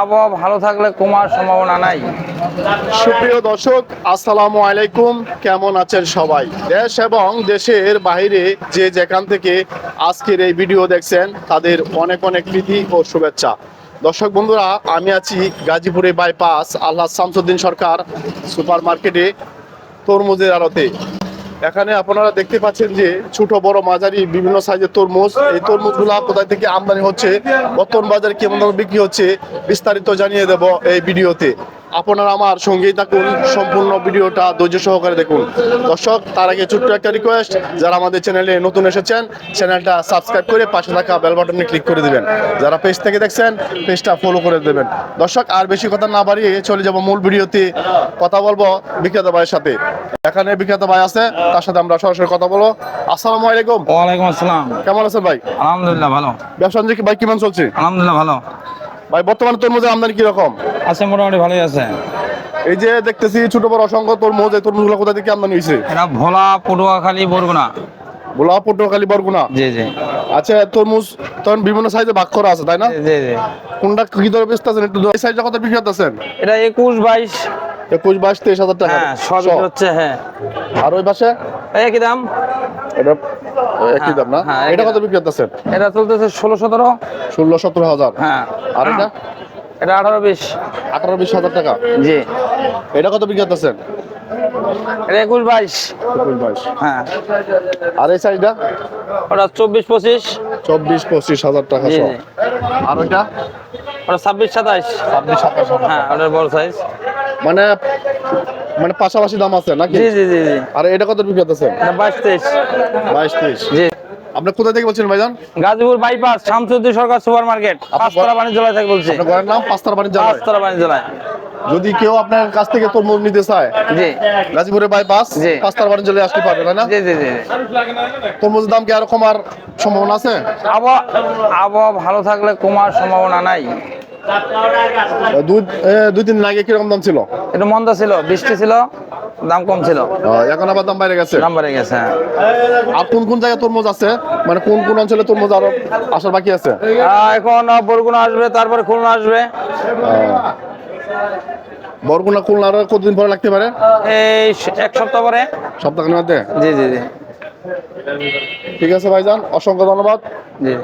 আবহাওয়া ভালো থাকলে কমার সম্ভাবনা নাই। সুপ্রিয় দর্শক, আসসালামু আলাইকুম। কেমন আছেন সবাই? দেশ এবং দেশের বাইরে যে যেখান থেকে আজকের এই ভিডিও দেখছেন, তাদের অনেক অনেক প্রীতি ও শুভেচ্ছা। দর্শক বন্ধুরা, আমি আছি গাজীপুরে বাইপাস আল্লাহ শামসুদ্দিন সরকার সুপার মার্কেটে তরমুজের আড়তে। এখানে আপনারা দেখতে পাচ্ছেন যে ছোট, বড়, মাঝারি, বিভিন্ন সাইজের তরমুজ। এই তরমুজগুলা কোথায় থেকে আমদানি হচ্ছে, বর্তমান বাজারে কেমন বিক্রি হচ্ছে, বিস্তারিত জানিয়ে দেব এই ভিডিওতে। আপনারা আমার সঙ্গেই থাকুন সম্পূর্ণ ভিডিওটা ধৈর্য সহকারে দেখুন। দর্শক তার আগে ছোট্ট একটা রিকোয়েস্ট যারা আমাদের চ্যানেলে নতুন এসেছেন চ্যানেলটা সাবস্ক্রাইব করে পাশে থাকা বেল বাটনে ক্লিক করে দিবেন। যারা পেজ থেকে দেখছেন পেজটা ফলো করে দেবেন। দর্শক আর বেশি কথা না বাড়িয়ে চলে যাব মূল ভিডিওতে। কথা বলব বিক্রেতা ভাইয়ের সাথে। এখানে বিক্রেতা ভাই আছে তার সাথে আমরা সরাসরি কথা বলব। আসসালামু আলাইকুম। ওয়ালাইকুম আসসালাম। কেমন আছেন ভাই? আলহামদুলিল্লাহ ভালো। ব্যবসা ভাই কেমন চলছে? আলহামদুলিল্লাহ ভালো। ভাই বর্তমানে তরমুজের আমদানি কীরকম? আছে মোটামুটি ভালোই আছে। এই যে দেখতেছি ছোট বড় অসংখ্য তরমুজ এই তরমুজগুলো কোথা থেকে আমদানি হয়েছে? এটা ভোলা পটুয়াখালী বরগুনা। গোলা পটুয়াখালী বরগুনা? জি জি। আচ্ছা তরমুজ তখন বিভিন্ন সাইজে ভাগ করা আছে তাই না? জি জি কোনটা কি দরে বেচতেছেন একটু এই সাইজটা কত বিক্রি করতেছেন? এটা একুশ বাইশ। একুশ বাইশ তেইশ হাজার টাকা। হ্যাঁ সবই শ। হচ্ছে হ্যাঁ। আর ওই পাশে? এই একই দাম। এটা একই দাম না? হ্যাঁ, এটা কত বিক্রি করতেছেন? এটা চলতেছে ষোলো সতেরো। ষোলো সতেরো হাজার। হ্যাঁ। আর এটা? এটা আঠারো বিশ। আঠারো বিশ হাজার টাকা? জি। এটা কত বিক্রি করতেছেন? এটা একুশ বাইশ। একুশ বাইশ। হ্যাঁ। আর এই সাইজটা ওটা চব্বিশ পঁচিশ। চব্বিশ পঁচিশ হাজার টাকা। আর ওইটা? ওটা ছাব্বিশ সাতাইশ। ছাব্বিশ সাতাশ হ্যাঁ ওটার বড় সাইজ মানে মানে পাশাপাশি দাম আছে নাকি? জি জি জি। আর এটা কত বিক্রি করতেছেন? এটা বাইশ তেইশ। বাইশ তেইশ। জি। আপনি কোথা থেকে বলছেন ভাইজান? Gazipur bypass Shamsuddin Sarkar super market পাঁচতলা বাণিজ্যালয় থেকে বলছি। আপনার ঘরের নাম পাঁচতার বাড়ির পাঁচতারা পাঁচতলা বাণিজ্যালয়। যদি কেউ আপনার কাছ থেকে তরমুজ নিতে চায় জি। গাজীপুরে বাইপাস পাঁচতারা বাড়ি চলে আসতে পারবে না? জি জি জি। তরমুজের দাম কি আর কমার সম্ভাবনা আছে? আবহাওয়া আবহাওয়া ভালো থাকলে কমার সম্ভাবনা নাই। দুই দুই তিন দিন আগে কীরকম দাম ছিল? একটু মন্দা ছিল বৃষ্টি ছিল দাম কম ছিল। এখন আবার দাম বাইরে গেছে? দাম বেড়ে গেছে হ্যাঁ। আর কোন কোন জায়গায় তরমুজ আছে? মানে কোন কোন অঞ্চলে তরমুজ আরও আসার বাকি আছে? আহ, এখন বরগুনা আসবে তারপরে খুলনা আসবে। বরগুনা খুলনা আরও কতদিন পরে লাগতে পারে? এই এক সপ্তাহ পরে। সপ্তাহের মধ্যে জি জি জি। ঠিক আছে ভাইজান অসংখ্য ধন্যবাদ।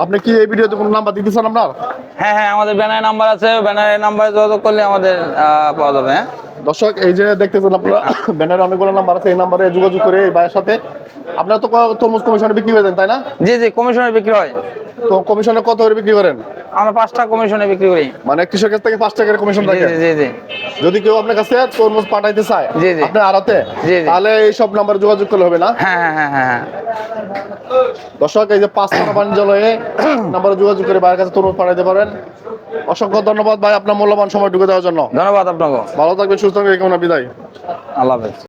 আপনি কি এই ভিডিওতে কোনো নাম্বার দিতেছেন আপনার? হ্যাঁ হ্যাঁ আমাদের ব্যানার নাম্বার আছে ব্যানারের নাম্বারে যোগাযোগ করলে আমাদের পাওয়া যাবে হ্যাঁ? দর্শক এই যে দেখতেছেন আপনারা ব্যানারে অনেকগুলো নাম্বার আছে এই নাম্বারে যোগাযোগ করে এই ভাইয়ের সাথে। আপনারা তো তরমুজ কমিশনে বিক্রি করে দেন তাই না? জি জি কমিশনে বিক্রি হয়। তো কমিশনে কত করে বিক্রি করেন? আমরা পাঁচটা কমিশনে বিক্রি করি। মানে কৃষকের থেকে পাঁচ টাকার কমিশন থাকে। জি জি জি। যদি কেউ আপনার কাছে তরমুজ পাঠাইতে চায় জি, জি। আপনার আড়াতে জি, জি। তাহলে এই সব নাম্বার যোগাযোগ করলে হবে না? হ্যাঁ হ্যাঁ হ্যাঁ হ্যাঁ হ্যাঁ। দর্শক এই যে পাঁচ টাকা বাণিজ্যালয়ে নাম্বারে যোগাযোগ করে ভাইয়ের কাছে তরমুজ পাঠাইতে পারেন। অসংখ্য ধন্যবাদ ভাই আপনার মূল্যবান সময় ঢুকে দেওয়ার জন্য। ধন্যবাদ আপনাকে। ভালো থাকবেন সুস্থ থাকবেন কেমন বিদায়। আল্লাহ হাফেজ।